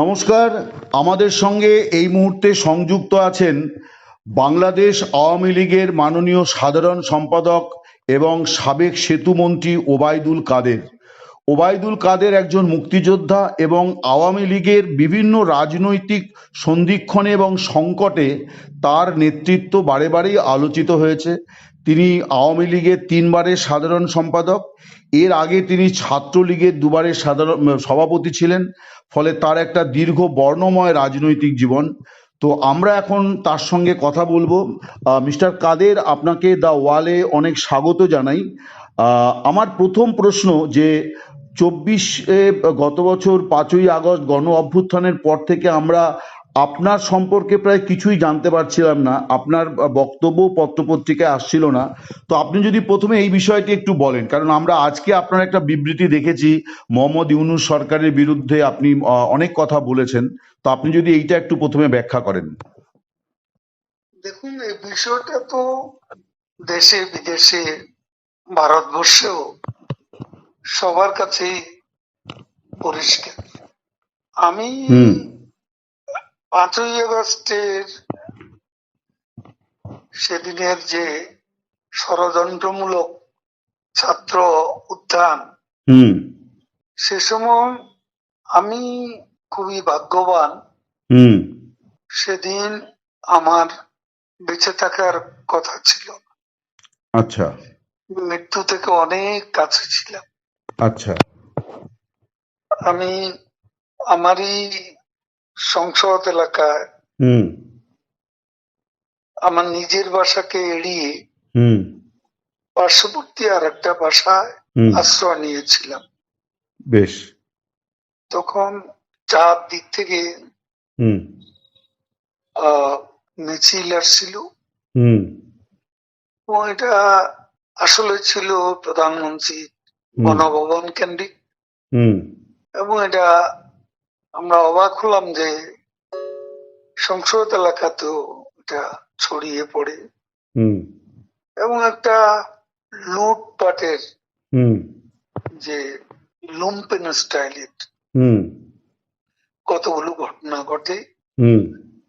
নমস্কার। আমাদের সঙ্গে এই মুহূর্তে সংযুক্ত আছেন বাংলাদেশ আওয়ামী লীগের মাননীয় সাধারণ সম্পাদক এবং সাবেক সেতুমন্ত্রী ওবায়দুল কাদের। ওবায়দুল কাদের একজন মুক্তিযোদ্ধা এবং আওয়ামী লীগের বিভিন্ন রাজনৈতিক সন্ধিক্ষণে এবং সংকটে তার নেতৃত্ব বারে বারেই আলোচিত হয়েছে। তিনি আওয়ামী লীগের তিনবারের সাধারণ সম্পাদক। এর আগে তিনি ছাত্রলীগের দুবারের সাধারণ সভাপতি ছিলেন। ফলে তার একটা দীর্ঘ বর্ণময় রাজনৈতিক জীবন। তো আমরা এখন তার সঙ্গে কথা বলব। মিস্টার কাদের, আপনাকে দ্য ওয়ালে অনেক স্বাগত জানাই। আমার প্রথম প্রশ্ন যে, চব্বিশে গত বছর পাঁচই আগস্ট গণ অভ্যুত্থানের পর থেকে আমরা আপনার সম্পর্কে প্রায় কিছুই জানতে পারছিলাম না আপনার বক্তব্য পত্রপত্রিকায় আসছিল না। তো আপনি যদি প্রথমে এই বিষয়টি একটু বলেন কারণ আমরা আজকে আপনার একটা বিবৃতি দেখেছি মোহাম্মদ ইউনুস সরকারের বিরুদ্ধে আপনি অনেক কথা বলেছেন। তো আপনি যদি এইটা একটু প্রথমে ব্যাখ্যা করেন। দেখুন এই বিষয়টা তো দেশে বিদেশে ভারতবর্ষেও সবার কাছেই পরিষ্কার। আমি। পাঁচই আগস্টের সেদিনের যে ষড়যন্ত্রমূলক ছাত্র উত্থান হুম। সে সময় আমি খুবই ভাগ্যবান। হুম। সেদিন আমার বেঁচে থাকার কথা ছিল। আচ্ছা। মৃত্যু থেকে অনেক কাছে ছিলাম। আচ্ছা। আমি আমারই সংসদ এলাকায় আমার নিজের বাসাকে এড়িয়ে পার্শ্ববর্তী আর একটা বাসায় আশ্রয় নিয়েছিলাম। বেশ। তখন চার দিক থেকে মিছিল আসছিল। এটা আসলে ছিল প্রধানমন্ত্রী গণভবন কেন্দ্রিক। হুম। এবং এটা আমরা অবাক হলাম যে সংসদ এলাকাতেও এটা ছড়িয়ে পড়ে। এবং একটা লুটপাটের যে লুম্পেন স্টাইলের হুম। কতগুলো ঘটনা ঘটে। হুম।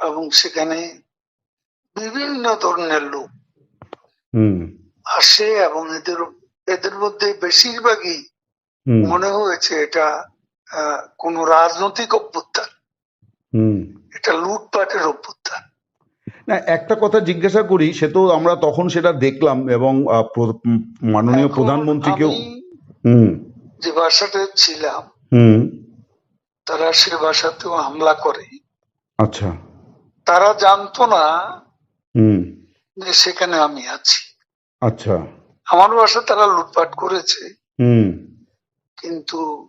এবং সেখানে বিভিন্ন ধরনের লোক হুম। আসে এবং এদের এদের মধ্যে বেশিরভাগই মনে হয়েছে এটা কোনো রাজনৈতিক অভ্যুত্থান। হুম। এটা লুটপাটের অভ্যুত্থান। না একটা কথা জিজ্ঞাসা করি সে তো আমরা তখন সেটা দেখলাম এবং মাননীয় প্রধানমন্ত্রীকেও যে বাসাতে ছিলাম তারা সে বাসাতেও হামলা করে। আচ্ছা। তারা জানতো না হুম। যে সেখানে আমি আছি। আচ্ছা। আমার বাসা তারা লুটপাট করেছে। হুম। কিন্তু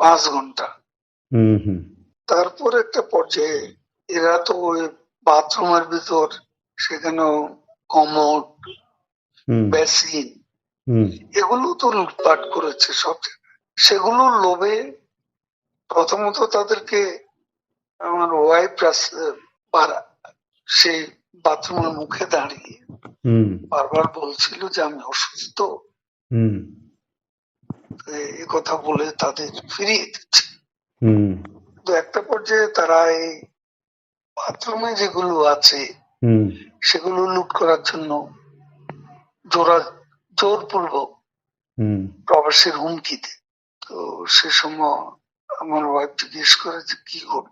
পাঁচ ঘণ্টা। তারপর একটা পর্যায়ে এরা তো ওই বাথরুমের ভিতর সেখানেও কমোড হুম। বেসিন এগুলো তো লুটপাট করেছে সব। সেগুলোর লোভে প্রথমত তাদেরকে আমার ওয়াইফ সেই বাথরুমের মুখে দাঁড়িয়ে হুম। বারবার বলছিল যে আমি অসুস্থ। কথা বলে তাদের ফিরিয়ে দিচ্ছে। তো একটা পর্যায়ে তারা এই বাথরুমে যেগুলো আছে সেগুলো লুট করার জন্য জোরা জোরপূর্বক প্রবাসের হুমকি দেয়। তো সে সময় আমার ওয়াইফ জিজ্ঞেস করে যে কি করব?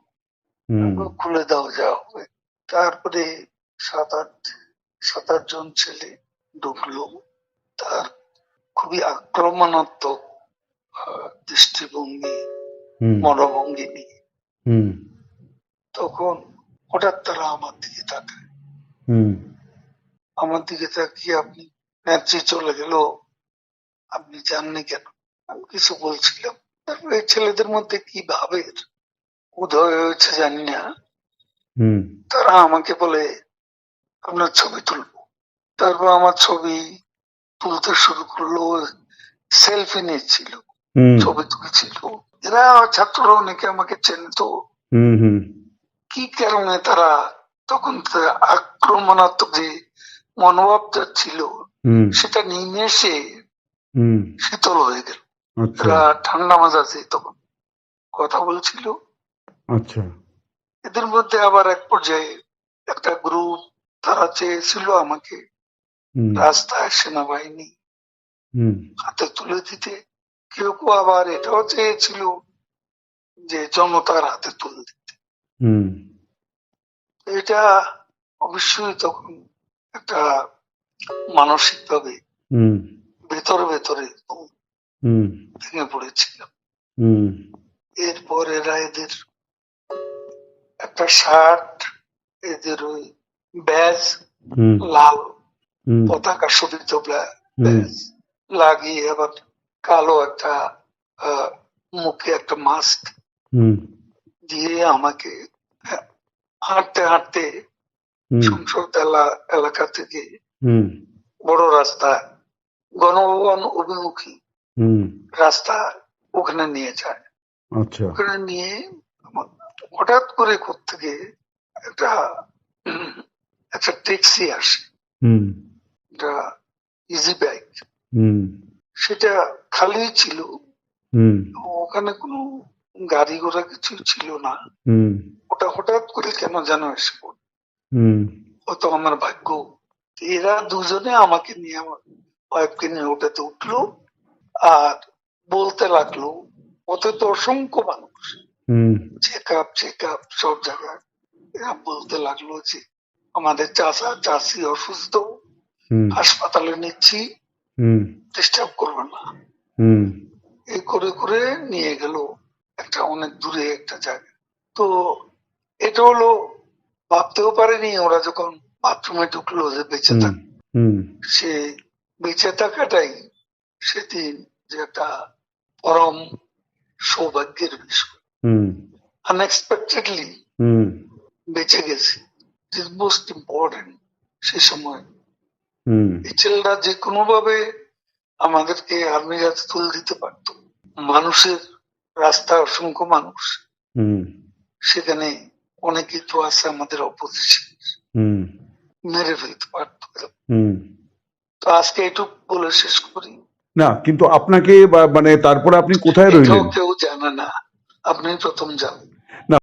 খুলে দাও যা হবে। তারপরে সাত আট সাত আট জন ছেলে ঢুকলো। তার খুবই আক্রমণাত্মক দৃষ্টিভঙ্গি মনোভঙ্গি নিয়ে। তখন হঠাৎ তারা আমার দিকে তাকায়। আমার দিকে তাকিয়ে আপনি নেত্রী চলে গেল। আপনি জাননি কেন? আমি কিছু বলছিলাম। তারপরে এই ছেলেদের মধ্যে কি ভাবে উদয় হয়েছে জানি না। হুম। তারা আমাকে বলে আপনার ছবি তুলবো। তারপর আমার ছবি তুলতে শুরু করল। সেলফি নিচ্ছিল। হুম ছবি তুলছিল। এরা ছাত্ররা অনেকে আমাকে চেনতো কি কারণে তারা তখন আক্রমণাত্মক যে মনোভাবটা ছিল সেটা নিমেষে শীতল হয়ে গেল। আচ্ছা। এরা ঠান্ডা মাজাজে তখন কথা বলছিল। আচ্ছা। এদের মধ্যে আবার এক পর্যায়ে একটা গ্রুপ তারা চেয়েছিল আমাকে রাস্তায় সেনাবাহিনী হুম। হাতে তুলে দিতে। কেউ কেউ আবার এটাও চেয়েছিল যে জনতার হাতে তুলে দিতে। এটা অবশ্যই তখন একটা মানসিক ভাবে ভেতরে ভেতরে ভেঙে পড়েছিলাম। এরপর এরা এদের একটা শার্ট এদের ওই ব্যাজ হুম। লাল পতাকা শোভিত ব্যাজ লাগিয়ে আবার কালো একটা মুখে একটা মাস্ক দিয়ে আমাকে হাঁটতে হাঁটতে সংসদ এলাকা থেকে বড় রাস্তা গণভবন অভিমুখী রাস্তা ওখানে নিয়ে যায়। আচ্ছা। ওখানে নিয়ে হঠাৎ করে থেকে একটা একটা ট্যাক্সি আসে। একটা ইজি বাইক হুম। সেটা খালি ছিল। ওখানে কোনো গাড়ি ঘোড়া কিছু ছিল না। ওটা হঠাৎ করে কেন যেন এসে পড়ল? হুম। হয়তো আমার ভাগ্য। এরা দুজনে আমাকে নিয়ে আমার ওয়াইফকে নিয়ে ওটাতে উঠল আর বলতে লাগল ওতে তো অসংখ্য মানুষ। হুম। চেক আপ চেক আপ সব জায়গায়। এরা বলতে লাগল যে আমাদের চাষা চাষি অসুস্থ। হাসপাতালে নিচ্ছি। হুম। ডিস্টার্ব করবে না। হুম। এই করে করে নিয়ে গেল। একটা অনেক দূরে একটা জায়গা তো এটা হলো ভাবতেও পারেনি ওরা যখন বাথরুমে ঢুকলো যে বেঁচে থাক সে বেঁচে থাকাটাই সেদিন যে একটা পরম সৌভাগ্যের বিষয়। হুম। আনএক্সপেক্টেডলি হুম। বেঁচে গেছি। মোস্ট ইম্পর্টেন্ট সে সময়। এই ছেলেরা যে কোনো ভাবে আমাদেরকে আর্মি হাতে তুলে দিতে পারতো। মানুষের রাস্তায় অসংখ্য মানুষ। সেখানে অনেকে তো আছে আমাদের অপোজিশন হুম। মেরে ফেলতে পারতো হুম। তো আজকে এটুকু বলে শেষ করি। না কিন্তু আপনাকে বা- মানে তারপরে আপনি কোথায় রইলেন? কেউ জানে না। আপনি প্রথম জানেন।